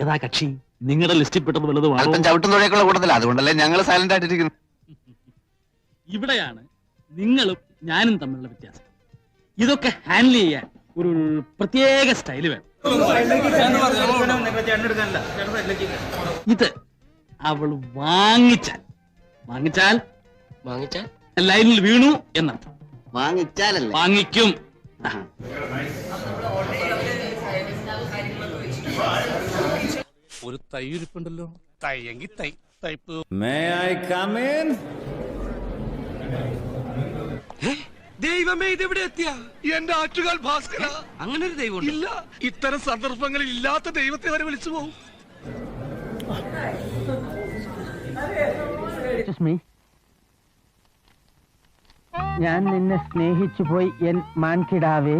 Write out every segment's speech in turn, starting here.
ഏതാ കക്ഷി? നിങ്ങളുടെ ലിസ്റ്റിൽ പെട്ടത് വല്ലതും അല്പം ചവിട്ടും തുഴയൊക്കെയുള്ള കൂട്ടത്തില്ല അതുകൊണ്ടല്ലേ ഞങ്ങൾ സൈലന്റ് ആയിട്ടിരിക്കുന്നു ഇവിടെയാണ് നിങ്ങളും ഞാനും തമ്മിലുള്ള വ്യത്യാസം. ഇതൊക്കെ ഹാൻഡിൽ ചെയ്യാൻ ഒരു പ്രത്യേക സ്റ്റൈൽ വേണം. ഇത് അവൾ വാങ്ങിച്ചാൽ. വാങ്ങിച്ചാൽ? വാങ്ങിച്ചാൽ? ലൈനിൽ വീണു എന്നർത്ഥം. വാങ്ങിച്ചാലല്ല? വാങ്ങിക്കും. ഒരു തൈ ഇരിപ്പുണ്ടല്ലോ തൈ എങ്കിൽ തൈ തൈപ്പ് മേ ഐ കമീൻ? ദൈവമേ ഇതെവിടെ എത്തിയ? എന്റെ ആറ്റുകാൽ ഭാസ്കര. അങ്ങനെ ഒരു ദൈവം ഇല്ല ഇത്തരം സന്ദർഭങ്ങളിൽ ഇല്ലാത്ത ദൈവത്തെ വരെ വിളിച്ചു പോകും ഞാൻ നിന്നെ സ്നേഹിച്ചു പോയി എൻ മാൻകിടാവേ.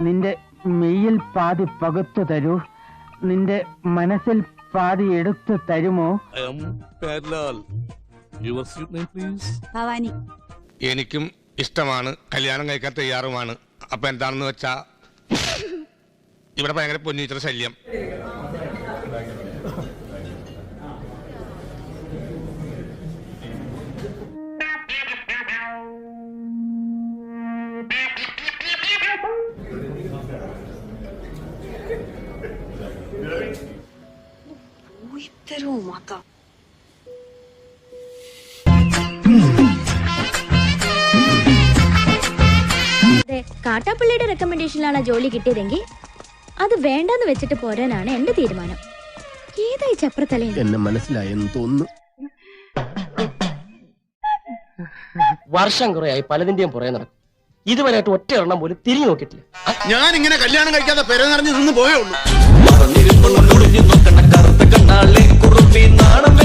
നിന്റെ മെയ്യിൽ പാതി പകുത്തു തരൂ. നിന്റെ മനസ്സിൽ പാതി എടുത്തു തരുമോ? ഭവാനി. എനിക്കും ഇഷ്ടമാണ്. കല്യാണം കഴിക്കാൻ തയ്യാറുമാണ്. അപ്പൊ എന്താണെന്ന് വെച്ചാ ഇവിടെ ഭയങ്കര പൊന്നീറ്റർ ശല്യം. അതെ കാട്ടാപ്പള്ളിയുടെ റെക്കമെൻഡേഷനിലാണ് ജോലി കിട്ടിയതെങ്കിൽ അത് വേണ്ടെന്ന് വെച്ചിട്ട് പോരാനാണ് എന്റെ തീരുമാനം. ഏതായി ചപ്രത്തലേ എന്നെ മനസ്സിലായെന്ന് തോന്നുന്നു. വർഷം കുറയായി പലതിന്റെയും പുറകെ നടക്കും. ഇതുവരെയായിട്ട് ഒറ്റ എണ്ണം പോലും തിരിഞ്ഞു നോക്കിയിട്ടില്ല. ഞാൻ ഇങ്ങനെ കല്യാണം കഴിക്കാതെ പെര നിറഞ്ഞു നിന്ന് പോയേ ഉള്ളൂ. പിന്നാണ്